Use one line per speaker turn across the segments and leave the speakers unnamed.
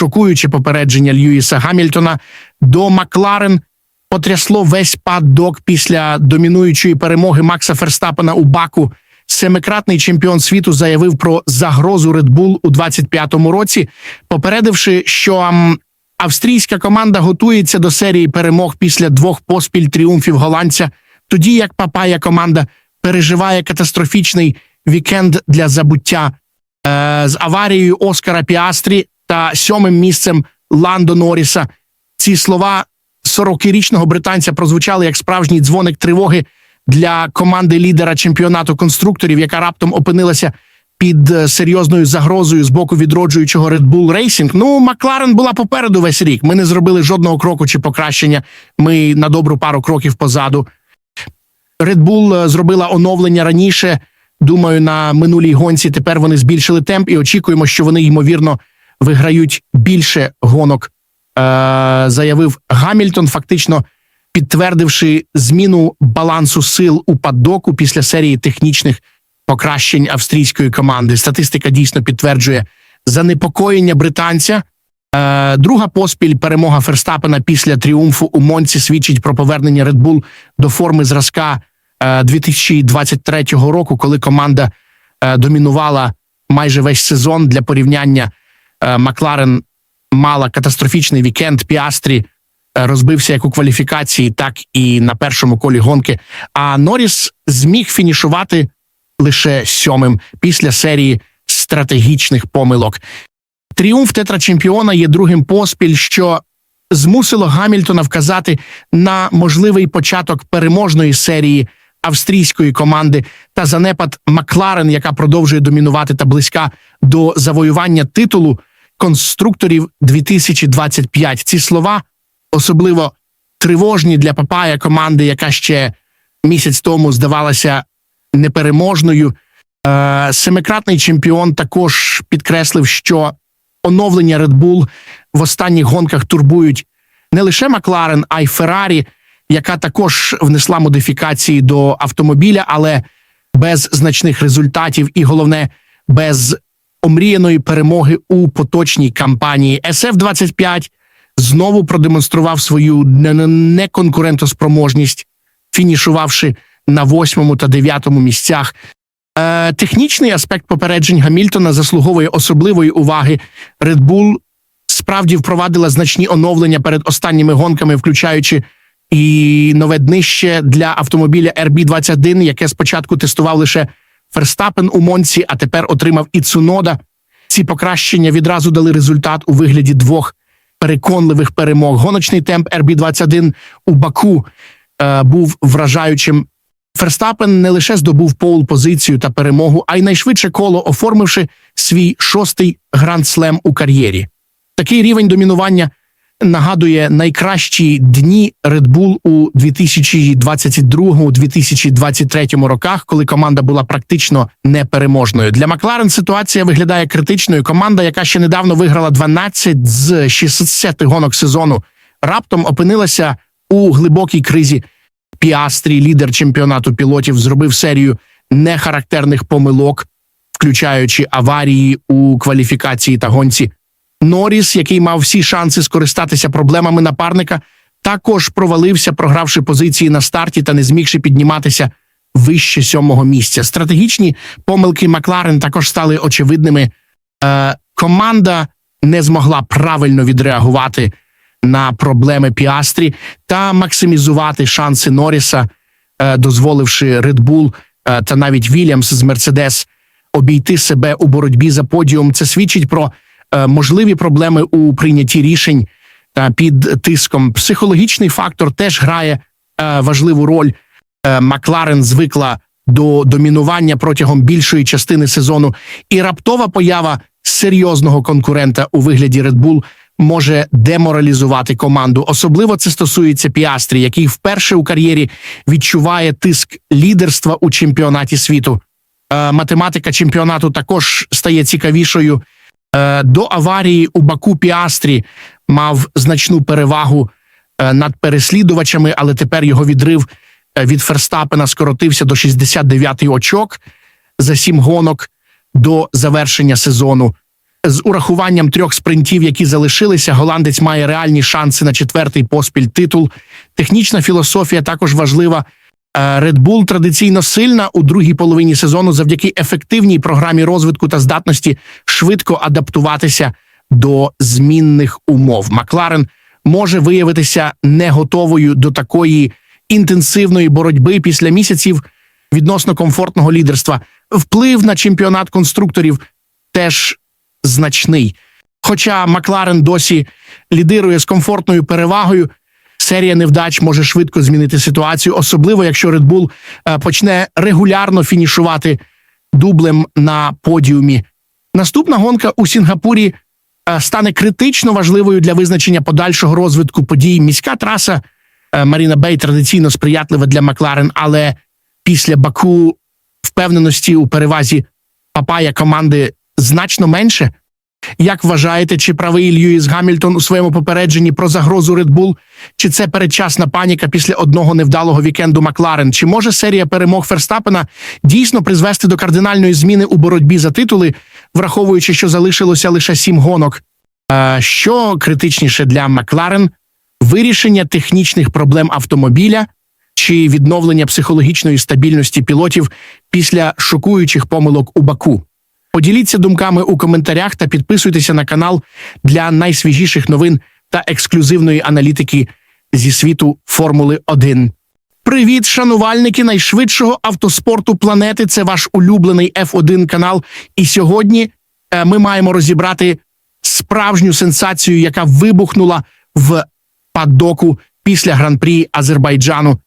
шокуюче попередження Льюіса Гамільтона до Макларен потрясло весь паддок після домінуючої перемоги Макса Ферстапена у Баку. Семикратний чемпіон світу заявив про загрозу Red Bull у 25-му році, попередивши, що австрійська команда готується до серії перемог після двох поспіль тріумфів голландця, тоді як Папая команда переживає катастрофічний вікенд для забуття е, з аварією Оскара Піастрі та сьомим місцем Ландо Норріса. Ці слова 40-річного британця прозвучали як справжній дзвоник тривоги для команди лідера чемпіонату конструкторів, яка раптом опинилася під е, серйозною загрозою з боку відроджуючого Red Bull Racing. Ну, Макларен була попереду весь рік. Ми не зробили жодного кроку чи покращення. Ми на добру пару кроків позаду. Red Bull е, зробила оновлення раніше. Думаю, на минулій гонці тепер вони збільшили темп і очікуємо, що вони ймовірно виграють більше гонок. Е, заявив Гамільтон, фактично підтвердивши зміну балансу сил у паддоку після серії технічних покращень австрійської команди. Статистика дійсно підтверджує занепокоєння британця. Е, друга поспіль перемога Ферстапена після тріумфу у Монці свідчить про повернення Red Bull до форми зразка е, 2023 року, коли команда е, домінувала майже весь сезон для порівняння. Е, Макларен мала катастрофічний вікенд. Піастрі е, розбився як у кваліфікації, так і на першому колі гонки. А Норріс зміг фінішувати лише сьомим після серії стратегічних помилок. Тріумф тетрачемпіона є другим поспіль, що змусило Гамільтона вказати на можливий початок переможної серії австрійської команди та занепад Макларен, яка продовжує домінувати та близька до завоювання титулу конструкторів 2025. Ці слова особливо тривожні для Папая команди, яка ще місяць тому здавалася непереможною. Е, Семикратний чемпіон також підкреслив, що оновлення Red Bull в останніх гонках турбують не лише Макларен, а й Феррарі, яка також внесла модифікації до автомобіля, але без значних результатів, і головне, без омріяної перемоги у поточній кампанії. SF-25 знову продемонстрував свою не- не- неконкурентоспроможність, фінішувавши на восьмому та дев'ятому місцях. Е, технічний аспект попереджень Гамільтона заслуговує особливої уваги. Red Bull справді впровадила значні оновлення перед останніми гонками, включаючи і нове днище для автомобіля RB21, яке спочатку тестував лише Ферстапен у Монці, а тепер отримав і Цунода. Ці покращення відразу дали результат у вигляді двох переконливих перемог. Гоночний темп RB21 у Баку е, був вражаючим. Ферстапен не лише здобув поул позицію та перемогу, а й найшвидше коло, оформивши свій шостий гранд-слем у кар'єрі. Такий рівень домінування нагадує найкращі дні Red Bull у 2022-2023 роках, коли команда була практично непереможною. Для Макларен ситуація виглядає критичною. Команда, яка ще недавно виграла 12 з 60 гонок сезону, раптом опинилася у глибокій кризі. Піастрі, лідер чемпіонату пілотів, зробив серію нехарактерних помилок, включаючи аварії у кваліфікації та гонці. Норріс, який мав всі шанси скористатися проблемами напарника, також провалився, програвши позиції на старті та не змігши підніматися вище сьомого місця. Стратегічні помилки Макларен також стали очевидними. Е, команда не змогла правильно відреагувати на проблеми Піастрі та максимізувати шанси Норріса, е, дозволивши Red Bull е, та навіть Вільямс з Мерседес обійти себе у боротьбі за подіум. Це свідчить про можливі проблеми у прийнятті рішень під тиском. Психологічний фактор теж грає е, важливу роль. Е, Макларен звикла до домінування протягом більшої частини сезону, і раптова поява серйозного конкурента у вигляді Red Bull може деморалізувати команду. Особливо це стосується Піастрі, який вперше у кар'єрі відчуває тиск лідерства у чемпіонаті світу. Е, математика чемпіонату також стає цікавішою. Е, до аварії у Баку Піастрі мав значну перевагу е, над переслідувачами, але тепер його відрив е, від Ферстапена скоротився до 69 очок за сім гонок до завершення сезону. З урахуванням трьох спринтів, які залишилися, голландець має реальні шанси на четвертий поспіль титул. Технічна філософія також важлива. Е, Red Bull традиційно сильна у другій половині сезону завдяки ефективній програмі розвитку та здатності швидко адаптуватися до змінних умов. Макларен може виявитися не готовою до такої інтенсивної боротьби після місяців відносно комфортного лідерства. Вплив на чемпіонат конструкторів теж значний. Хоча Макларен досі лідирує з комфортною перевагою, серія невдач може швидко змінити ситуацію, особливо якщо Red Bull е, почне регулярно фінішувати дублем на подіумі. Наступна гонка у Сінгапурі е, стане критично важливою для визначення подальшого розвитку подій. Міська траса е, Маріна Бей традиційно сприятлива для Макларен, але після Баку впевненості у перевазі папая команди значно менше. Як вважаєте, чи правий Льюіс Гамільтон у своєму попередженні про загрозу Red Bull? Чи це передчасна паніка після одного невдалого вікенду Макларен? Чи може серія перемог Ферстапена дійсно призвести до кардинальної зміни у боротьбі за титули, враховуючи, що залишилося лише сім гонок? Що критичніше для Макларен? Вирішення технічних проблем автомобіля чи відновлення психологічної стабільності пілотів після шокуючих помилок у Баку? Поділіться думками у коментарях та підписуйтеся на канал для найсвіжіших новин та ексклюзивної аналітики зі світу Формули 1. Привіт, шанувальники найшвидшого автоспорту планети. Це ваш улюблений F1 канал. І сьогодні е, ми маємо розібрати справжню сенсацію, яка вибухнула в падоку після гран-прі Азербайджану.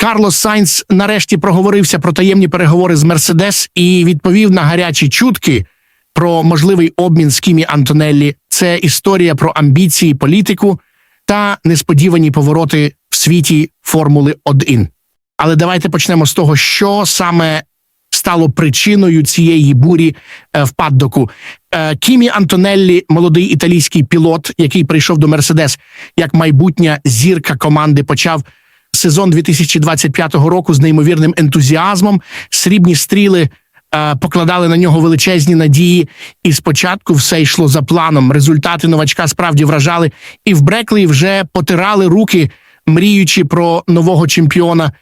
Карлос Сайнц нарешті проговорився про таємні переговори з Мерседес і відповів на гарячі чутки про можливий обмін з Кімі Антонеллі. Це історія про амбіції, політику та несподівані повороти в світі Формули 1. Але давайте почнемо з того, що саме стало причиною цієї бурі е, в паддоку. Е, Кімі Антонеллі, молодий італійський пілот, який прийшов до Мерседес як майбутня зірка команди, почав сезон 2025 року з неймовірним ентузіазмом. Срібні стріли е, покладали на нього величезні надії, і спочатку все йшло за планом. Результати новачка справді вражали, і в Бреклі вже потирали руки, мріючи про нового чемпіона.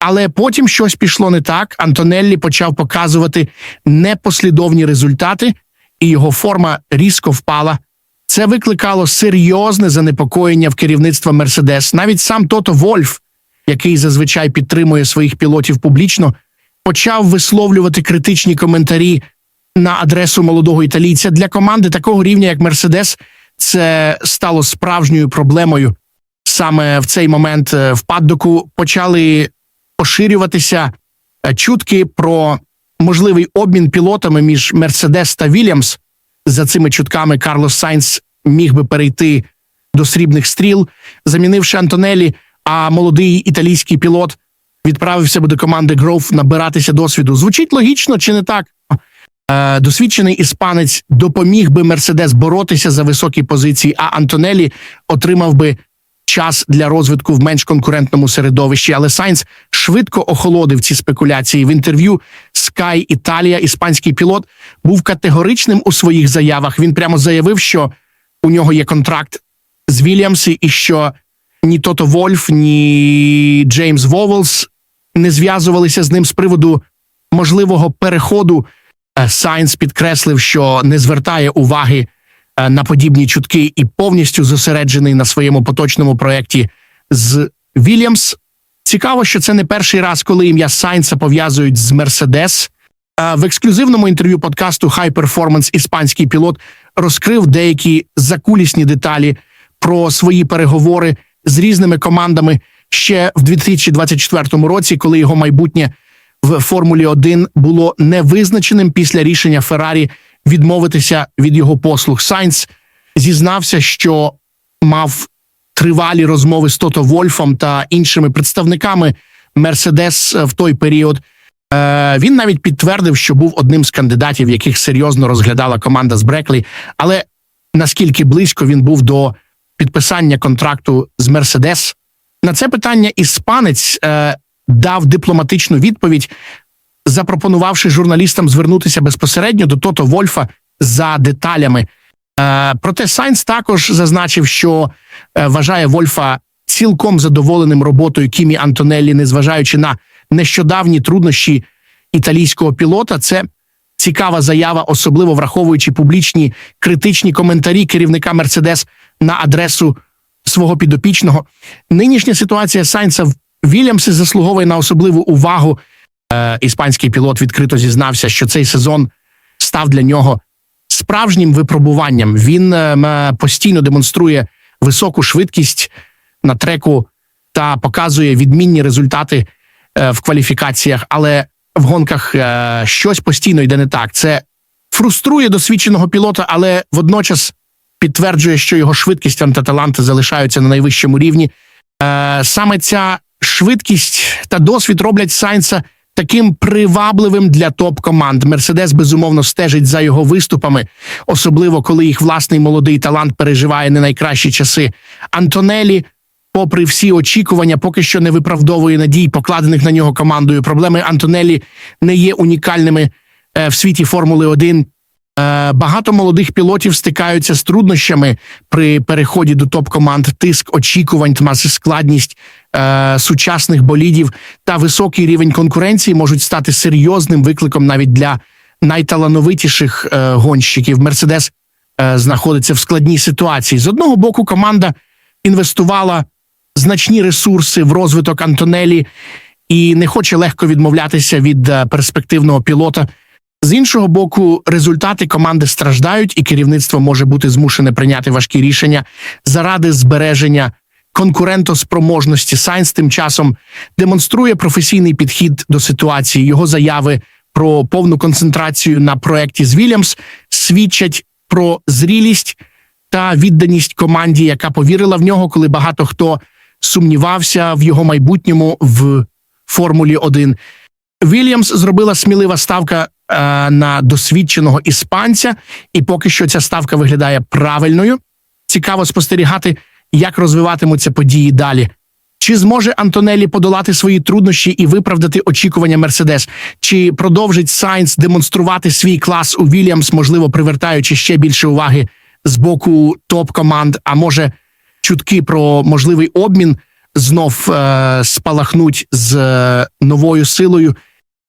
Але потім щось пішло не так. Антонеллі почав показувати непослідовні результати, і його форма різко впала. Це викликало серйозне занепокоєння в керівництва Мерседес. Навіть сам Тото Вольф, який зазвичай підтримує своїх пілотів публічно, почав висловлювати критичні коментарі на адресу молодого італійця для команди такого рівня, як Мерседес. Це стало справжньою проблемою. Саме в цей момент е, в паддоку почали поширюватися е, чутки про можливий обмін пілотами між Мерседес та Вільямс. За цими чутками Карлос Сайнс міг би перейти до срібних стріл, замінивши Антонелі. А молодий італійський пілот відправився би до команди Гроув набиратися досвіду. Звучить логічно чи не так? Е, Досвідчений іспанець допоміг би Мерседес боротися за високі позиції, а Антонелі отримав би час для розвитку в менш конкурентному середовищі. Але Сайнс швидко охолодив ці спекуляції. В інтерв'ю Sky Італія, іспанський пілот, був категоричним у своїх заявах. Він прямо заявив, що у нього є контракт з Вільямсі, і що ні Тото Вольф, ні Джеймс Вовелс не зв'язувалися з ним з приводу можливого переходу. Е, Сайнс підкреслив, що не звертає уваги е, на подібні чутки і повністю зосереджений на своєму поточному проєкті з Вільямс. Цікаво, що це не перший раз, коли ім'я Сайнса пов'язують з Мерседес. Е, В ексклюзивному інтерв'ю подкасту High Performance іспанський пілот розкрив деякі закулісні деталі про свої переговори з різними командами ще в 2024 році, коли його майбутнє в Формулі 1 було невизначеним після рішення Феррарі відмовитися від його послуг. Сайнс зізнався, що мав тривалі розмови з Тото Вольфом та іншими представниками Мерседес в той період. Е, Він навіть підтвердив, що був одним з кандидатів, яких серйозно розглядала команда з Бреклі. Але наскільки близько він був до підписання контракту з Мерседес, на це питання іспанець е, дав дипломатичну відповідь, запропонувавши журналістам звернутися безпосередньо до Тото Вольфа за деталями. Е, проте Сайнс також зазначив, що е, вважає Вольфа цілком задоволеним роботою Кімі Антонеллі, незважаючи на нещодавні труднощі італійського пілота. Це цікава заява, особливо враховуючи публічні критичні коментарі керівника Мерседес на адресу свого підопічного. Нинішня ситуація Сайнса в Вільямсі заслуговує на особливу увагу. Е, іспанський пілот відкрито зізнався, що цей сезон став для нього справжнім випробуванням. Він е, постійно демонструє високу швидкість на треку та показує відмінні результати е, в кваліфікаціях, але в гонках е, щось постійно йде не так. Це фруструє досвідченого пілота, але водночас підтверджує, що його швидкість та таланти залишаються на найвищому рівні. Е, саме ця швидкість та досвід роблять Сайнса таким привабливим для топ-команд. Мерседес безумовно стежить за його виступами, особливо коли їх власний молодий талант переживає не найкращі часи. Антонелі, попри всі очікування, поки що не виправдовує надій, покладених на нього командою. Проблеми Антонелі не є унікальними е, в світі Формули 1. Е, Багато молодих пілотів стикаються з труднощами при переході до топ-команд. Тиск очікувань, складність е, сучасних болідів та високий рівень конкуренції можуть стати серйозним викликом навіть для найталановитіших е, гонщиків. Мерседес е, знаходиться в складній ситуації. З одного боку, команда інвестувала значні ресурси в розвиток Антонелі і не хоче легко відмовлятися від е, перспективного пілота. З іншого боку, результати команди страждають, і керівництво може бути змушене прийняти важкі рішення заради збереження конкурентоспроможності. Сайнс тим часом демонструє професійний підхід до ситуації. Його заяви про повну концентрацію на проєкті з Вільямс свідчать про зрілість та відданість команді, яка повірила в нього, коли багато хто сумнівався в його майбутньому в Формулі 1. Вільямс зробила смілива ставка на досвідченого іспанця, і поки що ця ставка виглядає правильною. Цікаво спостерігати, як розвиватимуться події далі. Чи зможе Антонелі подолати свої труднощі і виправдати очікування Мерседес? Чи продовжить Сайнс демонструвати свій клас у Вільямс, можливо, привертаючи ще більше уваги з боку топ-команд? А може, чутки про можливий обмін знов е, спалахнуть з е, новою силою?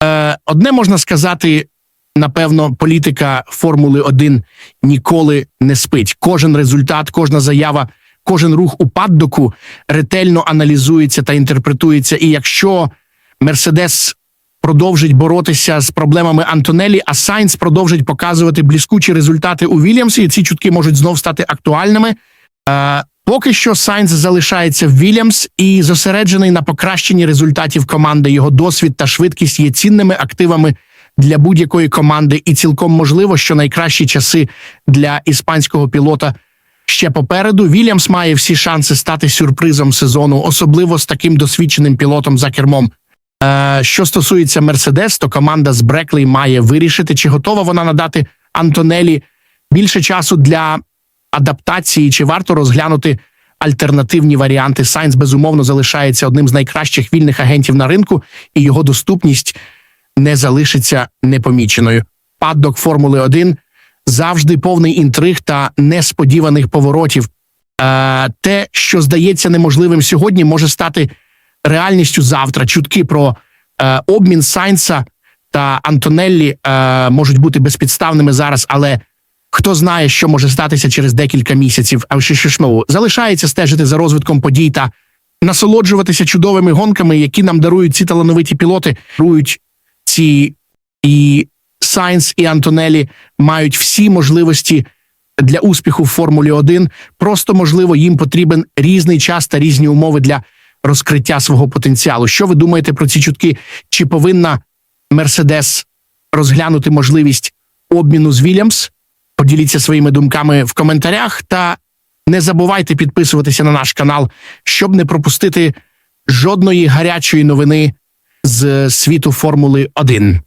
Е, одне можна сказати, напевно, політика Формули 1 ніколи не спить. Кожен результат, кожна заява, кожен рух у паддоку ретельно аналізується та інтерпретується. І якщо Мерседес продовжить боротися з проблемами Антонелі, а Сайнс продовжить показувати блискучі результати у Вільямсі, і ці чутки можуть знов стати актуальними. Поки що Сайнс залишається в Вільямс і зосереджений на покращенні результатів команди. Його досвід та швидкість є цінними активами для будь-якої команди, і цілком можливо, що найкращі часи для іспанського пілота ще попереду. Вільямс має всі шанси стати сюрпризом сезону, особливо з таким досвідченим пілотом за кермом. Е, що стосується Мерседес, то команда з Бреклей має вирішити, чи готова вона надати Антонелі більше часу для адаптації, чи варто розглянути альтернативні варіанти. Сайнс безумовно залишається одним з найкращих вільних агентів на ринку, і його доступність не залишиться непоміченою. Паддок Формули 1 завжди повний інтриг та несподіваних поворотів. Е, те, що здається неможливим сьогодні, може стати реальністю завтра. Чутки про е, обмін Сайнса та Антонеллі е, можуть бути безпідставними зараз, але хто знає, що може статися через декілька місяців. А ще шишнову залишається стежити за розвитком подій та насолоджуватися чудовими гонками, які нам дарують ці талановиті пілоти, дарують ці і Сайнс і Антонелі мають всі можливості для успіху в Формулі 1. Просто можливо їм потрібен різний час та різні умови для розкриття свого потенціалу. Що ви думаєте про ці чутки? Чи повинна Мерседес розглянути можливість обміну з Вільямс? Поділіться своїми думками в коментарях та не забувайте підписуватися на наш канал, щоб не пропустити жодної гарячої новини з світу Формули 1.